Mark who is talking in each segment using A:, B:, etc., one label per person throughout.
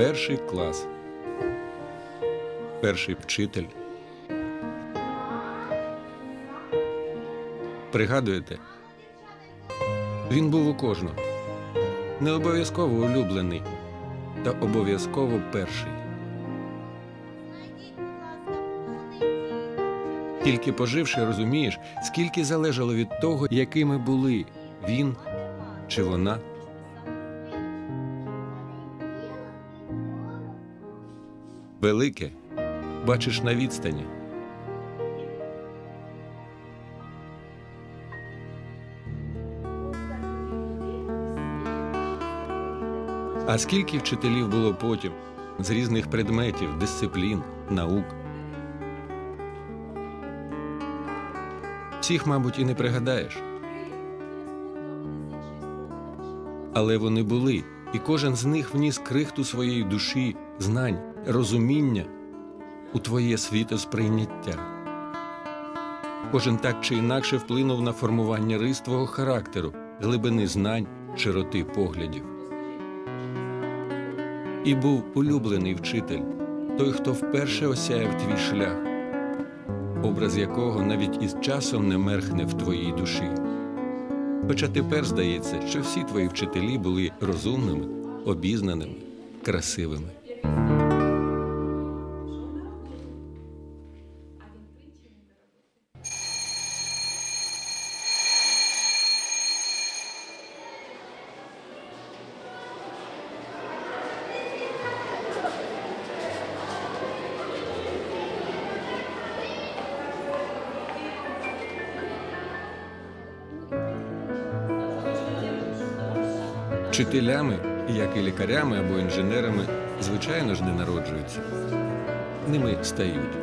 A: Перший клас. Перший вчитель. Пригадуєте? Він був у кожного. Не обов'язково улюблений, та обов'язково перший. Тільки поживши, розумієш, скільки залежало від того, якими були він чи вона. Велике бачиш на відстані. А скільки вчителів було потім з різних предметів, дисциплін, наук? Всіх, мабуть, і не пригадаєш. Але вони були, і кожен з них вніс крихту своєї душі, знань, розуміння у твоє світосприйняття. Кожен так чи інакше вплинув на формування рис твого характеру, глибини знань, широти поглядів. І був улюблений вчитель, той, хто вперше осяяв твій шлях, образ якого навіть із часом не мерхне в твоїй душі. Хоча тепер здається, що всі твої вчителі були розумними, обізнаними, красивими. Вчителями, як і лікарями або інженерами, звичайно ж не народжуються. Ними стають.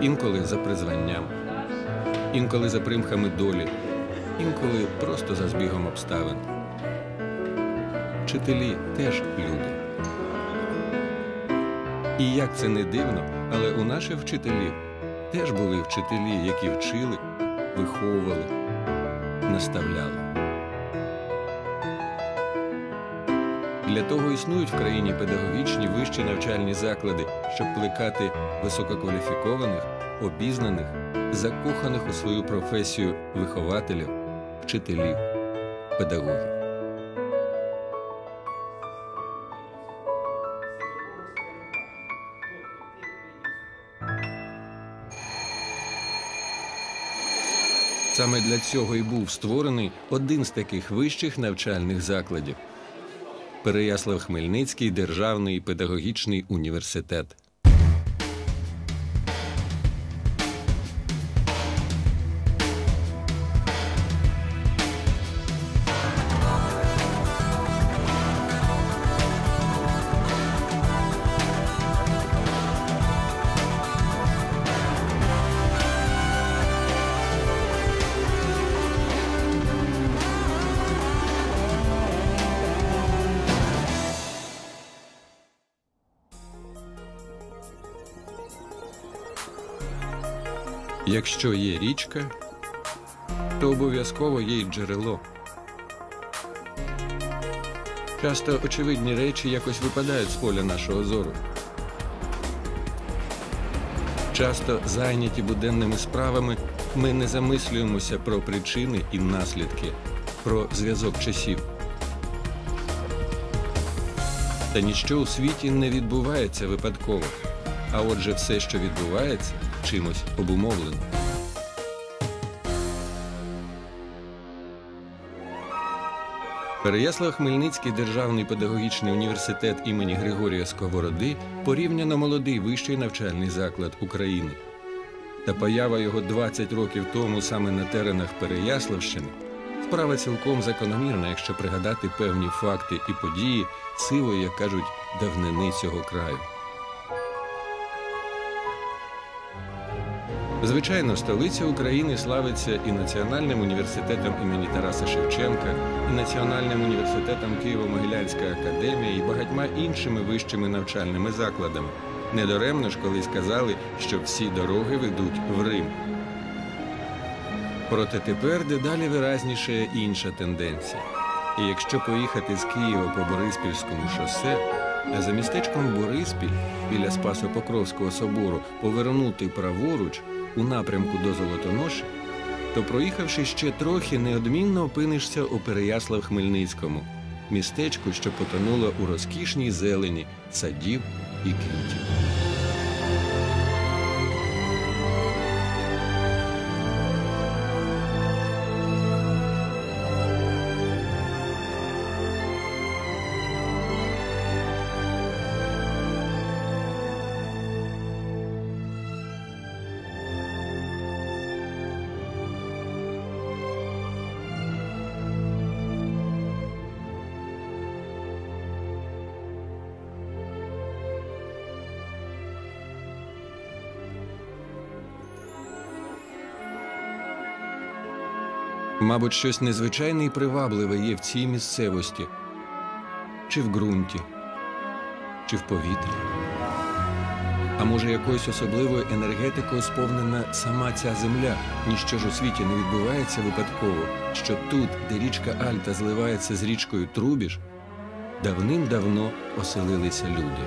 A: Інколи за призванням, інколи за примхами долі, інколи просто за збігом обставин. Вчителі теж люди. І як це не дивно, але у наших вчителів теж були вчителі, які вчили, виховували, наставляли. Для того існують в країні педагогічні вищі навчальні заклади, щоб плекати висококваліфікованих, обізнаних, закоханих у свою професію вихователів, вчителів, педагогів. Саме для цього і був створений один з таких вищих навчальних закладів. Переяслав Хмельницький державний педагогічний університет. Якщо є річка, то обов'язково є й джерело. Часто очевидні речі якось випадають з поля нашого зору. Часто зайняті буденними справами ми не замислюємося про причини і наслідки, про зв'язок часів. Та ніщо у світі не відбувається випадково. А отже, все, що відбувається, чимось обумовлено. Переяслав-Хмельницький державний педагогічний університет імені Григорія Сковороди порівняно молодий вищий навчальний заклад України. Та поява його 20 років тому саме на теренах Переяславщини справа цілком закономірна, якщо пригадати певні факти і події сивої, як кажуть, давнини цього краю. Звичайно, столиця України славиться і Національним університетом імені Тараса Шевченка, і Національним університетом Києво-Могилянська академія, і багатьма іншими вищими навчальними закладами. Недаремно ж колись казали, що всі дороги ведуть в Рим. Проте тепер дедалі виразніше інша тенденція. І якщо поїхати з Києва по Бориспільському шосе, а за містечком Бориспіль біля Спасо-Покровського собору повернути праворуч у напрямку до Золотоноші, то проїхавши ще трохи, неодмінно опинишся у Переяслав-Хмельницькому, містечку, що потонуло у розкішній зелені садів і квітів. Мабуть, щось незвичайне і привабливе є в цій місцевості, чи в ґрунті, чи в повітрі. А може, якоюсь особливою енергетикою сповнена сама ця земля, ніщо ж у світі не відбувається випадково, що тут, де річка Альта зливається з річкою Трубіж, давним-давно оселилися люди.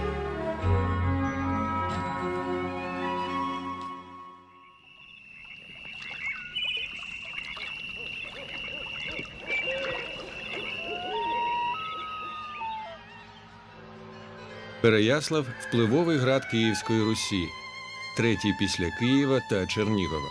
A: Переяслав впливовий град Київської Русі, третій після Києва та Чернігова.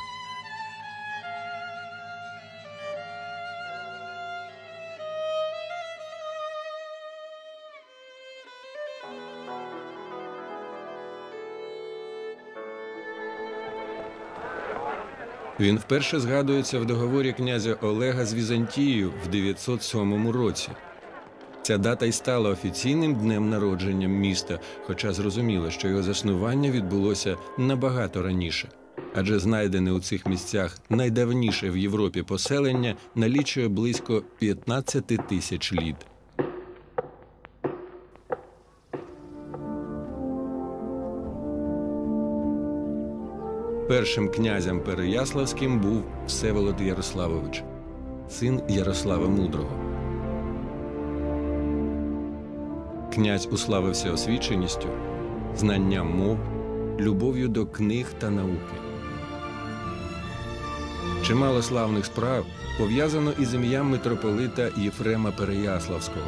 A: Він вперше згадується в договорі князя Олега з Візантією в 907 році. Ця дата й стала офіційним днем народження міста, хоча зрозуміло, що його заснування відбулося набагато раніше. Адже знайдене у цих місцях найдавніше в Європі поселення налічує близько 15 тисяч літ. Першим князем Переяславським був Всеволод Ярославович, син Ярослава Мудрого. Князь уславився освіченістю, знанням мов, любов'ю до книг та науки. Чимало славних справ пов'язано із ім'ям митрополита Єфрема Переяславського.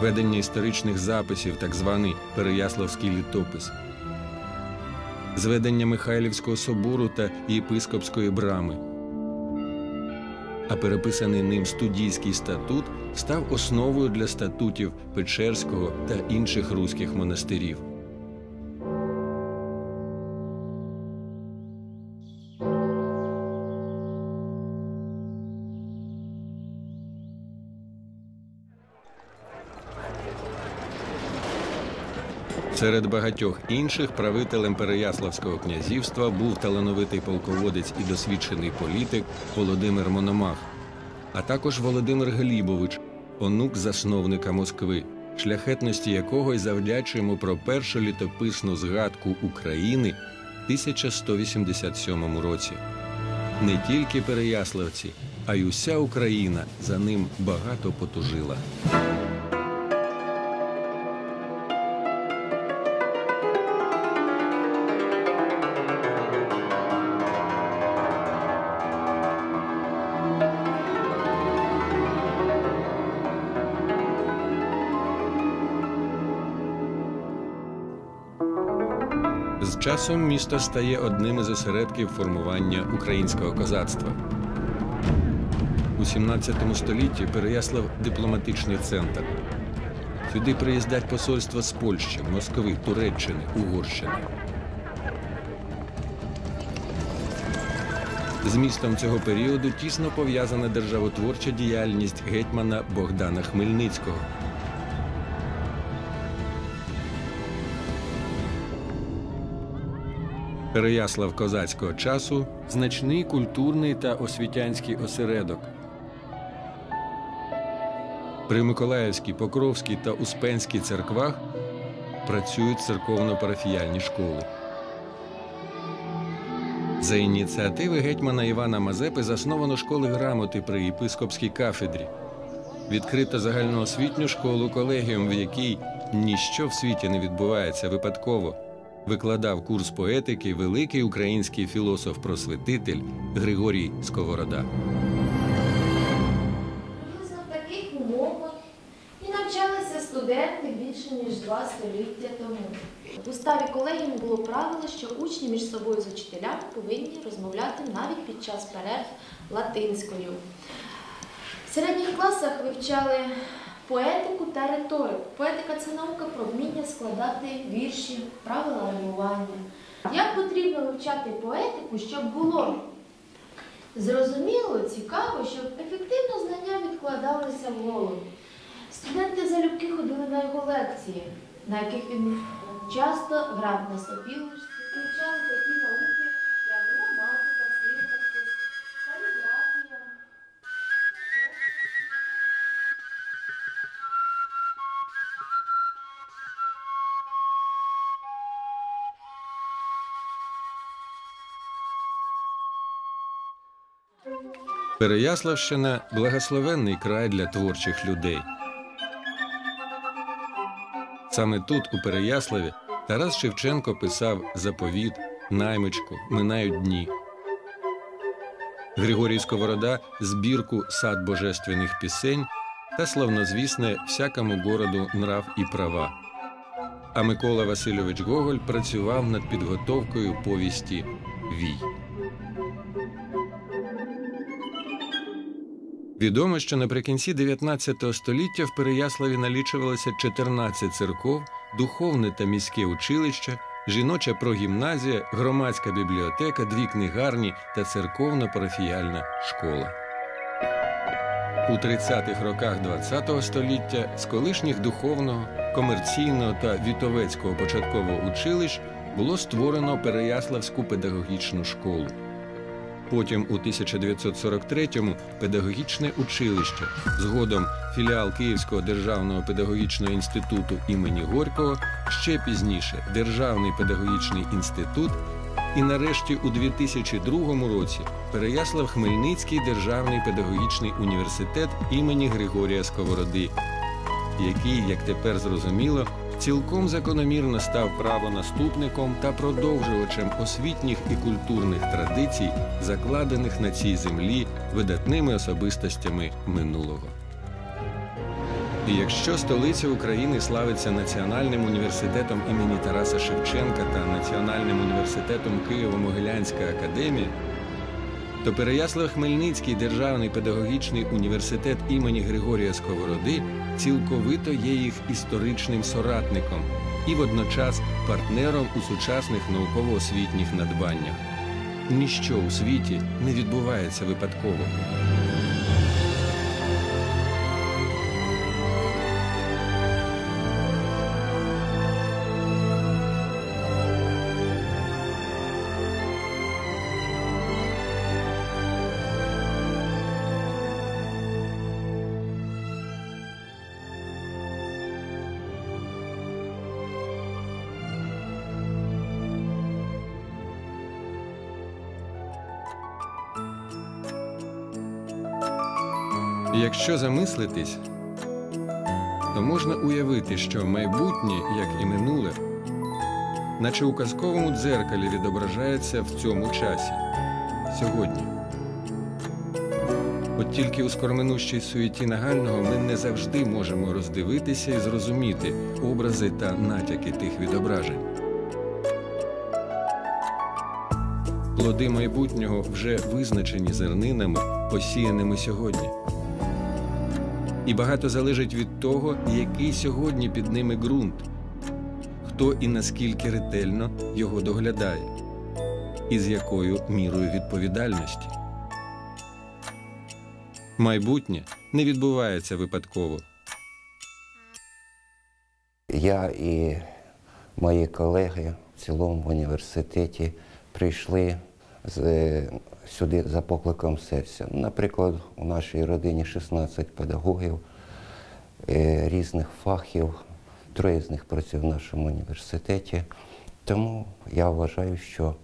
A: Ведення історичних записів, так званий Переяславський літопис, зведення Михайлівського собору та єпископської брами. А переписаний ним студійський статут став основою для статутів Печерського та інших руських монастирів. Серед багатьох інших правителем Переяславського князівства був талановитий полководець і досвідчений політик Володимир Мономах, а також Володимир Глібович, онук засновника Москви, шляхетності якого й завдячуємо про першу літописну згадку України в 1187 році. Не тільки переяславці, а й уся Україна за ним багато потужила. З часом місто стає одним із осередків формування українського козацтва. У 17 столітті Переяслав дипломатичний центр. Сюди приїздять посольства з Польщі, Москви, Туреччини, Угорщини. З містом цього періоду тісно пов'язана державотворча діяльність гетьмана Богдана Хмельницького. Переяслав козацького часу значний культурний та освітянський осередок. При Миколаївській, Покровській та Успенській церквах працюють церковно-парафіяльні школи. За ініціативи гетьмана Івана Мазепи засновано школи грамоти при єпископській кафедрі. Відкрито загальноосвітню школу колегіум, в якій ніщо в світі не відбувається випадково. Викладав курс поетики великий український філософ-просвітитель Григорій Сковорода.
B: В таких умовах і навчалися студенти більше ніж два століття тому. В уставі колегіуму було правило, що учні між собою з учителями повинні розмовляти навіть під час перерв латинською. В середніх класах вивчали поетику та риторику. Поетика це наука про вміння складати вірші, правила римування. Як потрібно вивчати поетику, щоб було Зрозуміло, цікаво, щоб ефективно знання відкладалися в голову. Студенти залюбки ходили на його лекції, на яких він часто грав на сопілочці,
A: Переяславщина благословенний край для творчих людей. Саме тут, у Переяславі, Тарас Шевченко писав заповіт, наймичку, минають дні. Григорій Сковорода збірку сад божественних пісень та славнозвісне всякому городу нрав і права. А Микола Васильович Гоголь працював над підготовкою повісті Вій. Відомо, що наприкінці 19 століття в Переяславі налічувалося 14 церков, духовне та міське училище, жіноча прогімназія, громадська бібліотека, дві книгарні та церковно-парафіяльна школа. У 30-х роках ХХ століття з колишніх духовного, комерційного та вітовецького початкового училищ було створено Переяславську педагогічну школу. Потім у 1943-му педагогічне училище, згодом філіал Київського державного педагогічного інституту імені Горького, ще пізніше Державний педагогічний інститут, і нарешті у 2002 році Переяслав Хмельницький державний педагогічний університет імені Григорія Сковороди, який, як тепер зрозуміло, цілком закономірно став правонаступником та продовжувачем освітніх і культурних традицій, закладених на цій землі видатними особистостями минулого. І якщо столиця України славиться Національним університетом імені Тараса Шевченка та Національним університетом Києво-Могилянська академія, то Переяслав-Хмельницький державний педагогічний університет імені Григорія Сковороди цілковито є їх історичним соратником і водночас партнером у сучасних науково-освітніх надбаннях. Ніщо у світі не відбувається випадково. Якщо замислитись, то можна уявити, що майбутнє, як і минуле, наче у казковому дзеркалі відображається в цьому часі сьогодні. От тільки у скороминущій суеті нагального ми не завжди можемо роздивитися і зрозуміти образи та натяки тих відображень. Плоди майбутнього вже визначені зернинами, посіяними сьогодні. І багато залежить від того, який сьогодні під ними ґрунт, хто і наскільки ретельно його доглядає, і з якою мірою відповідальності. Майбутнє не відбувається випадково.
C: Я і мої колеги в цілому в університеті прийшли сюди за покликом серця. Наприклад, у нашій родині 16 педагогів е, різних фахів, троє з них працює в нашому університеті. Тому я вважаю, що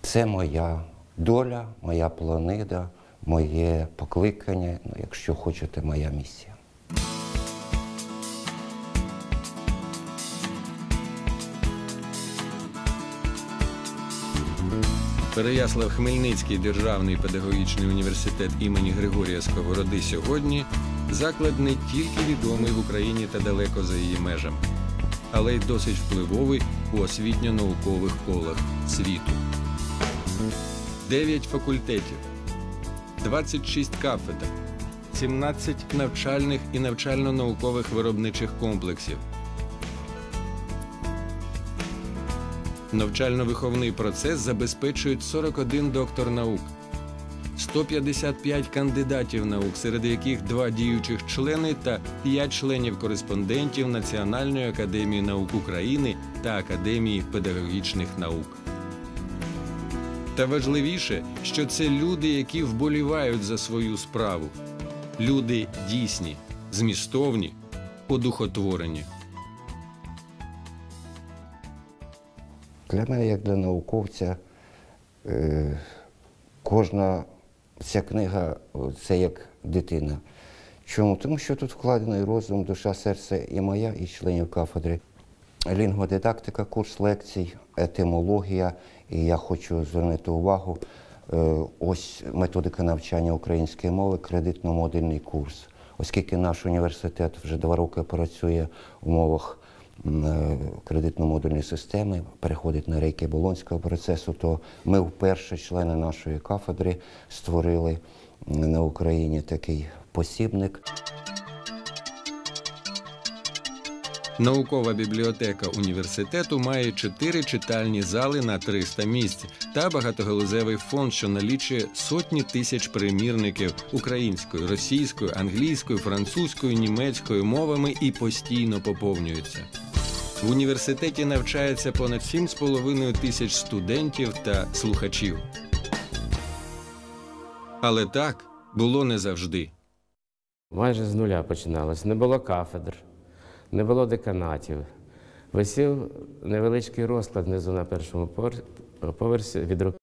C: Це моя доля, моя планида, моє покликання, ну, якщо хочете, моя місія.
A: Переяслав Хмельницький державний педагогічний університет імені Григорія Сковороди сьогодні заклад не тільки відомий в Україні та далеко за її межами, але й досить впливовий у освітньо-наукових колах світу. 9 факультетів, 26 кафедр, 17 навчальних і навчально-наукових виробничих комплексів. Навчально-виховний процес забезпечують 41 доктор наук, 155 кандидатів наук, серед яких два діючих члени та 5 членів-кореспондентів Національної академії наук України та Академії педагогічних наук. Та важливіше, що це люди, які вболівають за свою справу, люди дійсні, змістовні, одухотворені.
C: Для мене, як для науковця, е, кожна ця книга це як дитина. Чому? Тому що тут вкладений розум, душа, серце і моя, і членів кафедри. Лінгводидактика, курс лекцій, етимологія. І я хочу звернути увагу. е, Ось методика навчання української мови, кредитно-модульний курс. Оскільки наш університет вже два роки працює в умовах кредитно-модульної системи, переходить на рейки Болонського процесу, то ми вперше, члени нашої кафедри, створили на Україні такий посібник.
A: Наукова бібліотека університету має чотири читальні зали на 300 місць та багатогалузевий фонд, що налічує сотні тисяч примірників українською, російською, англійською, французькою, німецькою мовами і постійно поповнюється. В університеті навчається понад 7,5 тисяч студентів та слухачів. Але так було не завжди.
D: Майже з нуля починалось. Не було кафедр, не було деканатів. Висів невеличкий розклад внизу на першому поверсі від руки